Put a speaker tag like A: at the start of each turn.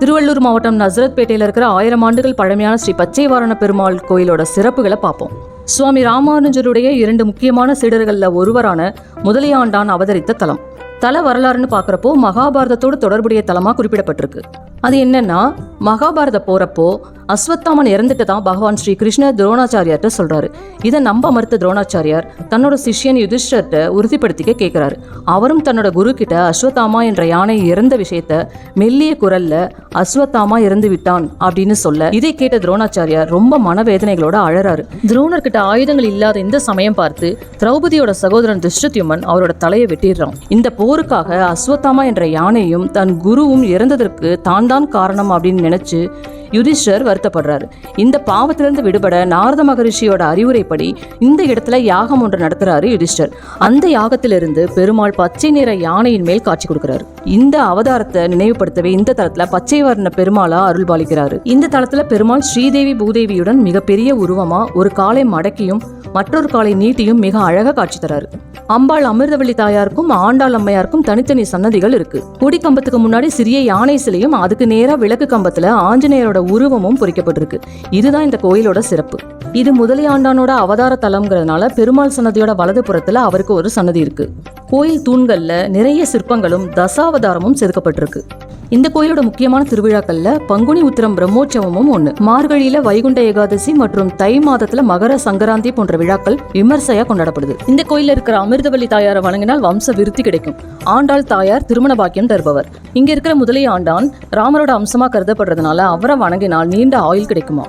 A: திருவள்ளூர் மாவட்டம் நசரத்பேட்டையில் இருக்கிற ஆயிரம் ஆண்டுகள் பழமையான ஸ்ரீ பச்சைவாரண பெருமாள் கோயிலோட சிறப்புகளை பார்ப்போம். சுவாமி ராமானுஜருடைய இரண்டு முக்கியமான சீடர்களில் ஒருவரான முதலியாண்டான் அவதரித்த தலம். தல வரலாறுன்னு பார்க்குறப்போ மகாபாரதத்தோடு தொடர்புடைய தலமாக குறிப்பிடப்பட்டிருக்கு. அது என்னன்னா மகாபாரத போறப்போ அஸ்வத்தாமன் இறந்துட்டு தான் பகவான் ஸ்ரீ கிருஷ்ணர் துரோணாச்சாரியார்கிட்ட சொல்றாரு. இதை நம்ப மறுத்த துரோணாச்சாரியார் தன்னோட சிஷ்யன் யுதிஷ்டர்கிட்ட உறுதிப்படுத்திக்க கேட்கிறாரு அவரும் தன்னோட குரு கிட்ட அஸ்வத்தாமா என்ற யானை இறந்த விஷயத்த மெல்லிய குரல்ல அஸ்வத்தாமா இறந்து விட்டான் அப்படின்னு சொல்ல இதை கேட்ட துரோணாச்சாரியார் ரொம்ப மனவேதனைகளோட அழறாரு. துரோணர்கிட்ட ஆயுதங்கள் இல்லாத இந்த சமயம் பார்த்து திரௌபதியோட சகோதரன் திருஷ்டத்யுமன் அவரோட தலையை வெட்டிடுறான். இந்த போருக்காக அஸ்வத்தாமா என்ற யானையும் தன் குருவும் இறந்ததற்கு தான் தான் காரணம் அப்படின்னு நினைச்சு யுதிஷ்டர் வருத்தப்படுறாரு. இந்த பாவத்திலிருந்து விடுபட நாரத மகரிஷியோட அறிவுரைப்படி இந்த இடத்துல யாகம் ஒன்று நடத்துறாரு யுதிஷ்டர். அந்த யாகத்திலிருந்து பெருமாள் பச்சை நிற யானையின் மேல் காட்சி கொடுக்கிறாரு. இந்த அவதாரத்தை நினைவுபடுத்தவே இந்த தளத்துல பச்சை வர்ண பெருமாளா அருள் பாலிக்கிறாரு இந்த தளத்துல பெருமாள் ஸ்ரீதேவி பூதேவியுடன் மிகப்பெரிய உருவமா ஒரு காலை மடக்கியும் மற்றொரு காலை நீட்டியும் மிக அழகா காட்சி தராரு. அம்பாள் அமிர்தவள்ளி தாயாருக்கும் ஆண்டாள் அம்மையாருக்கும் தனித்தனி சன்னதிகள் இருக்கு. கொடி கம்பத்துக்கு முன்னாடி சிறிய யானை சிலையும் அதுக்கு நேரா விளக்கு கம்பத்துல ஆஞ்சநேயரோட உருவமும் பொறிக்கப்பட்டிருக்கு. இதுதான் இந்த கோயிலோட சிறப்பு. இது முதலியாண்டானோட அவதார தலம்ங்கிறதுனால பெருமாள் சன்னதியோட வலது புறத்துல அவருக்கு ஒரு சன்னதி இருக்கு. கோயில் தூண்கள்ல நிறைய சிற்பங்களும் தசாவதாரமும் செதுக்கப்பட்டிருக்கு. இந்த கோயிலோட முக்கியமான திருவிழாக்கள்ல பங்குனி உத்திரம் பிரம்மோற்சவமும் ஒண்ணு. மார்கழியில வைகுண்ட ஏகாதசி மற்றும் தை மாதத்துல மகர சங்கராந்தி போன்ற விழாக்கள் விமர்சையா கொண்டாடப்படுது. இந்த கோயில இருக்கிற அமிர்தவல்லி தாயாரை வணங்கினால் வம்ச விருத்தி கிடைக்கும். ஆண்டாள் தாயார் திருமண பாக்கியம் தருபவர். இங்க இருக்கிற முதலி ஆண்டான் ராமரோட அம்சமா கருதப்படுறதுனால அவரை வணங்கினால் நீண்ட ஆயுள் கிடைக்குமா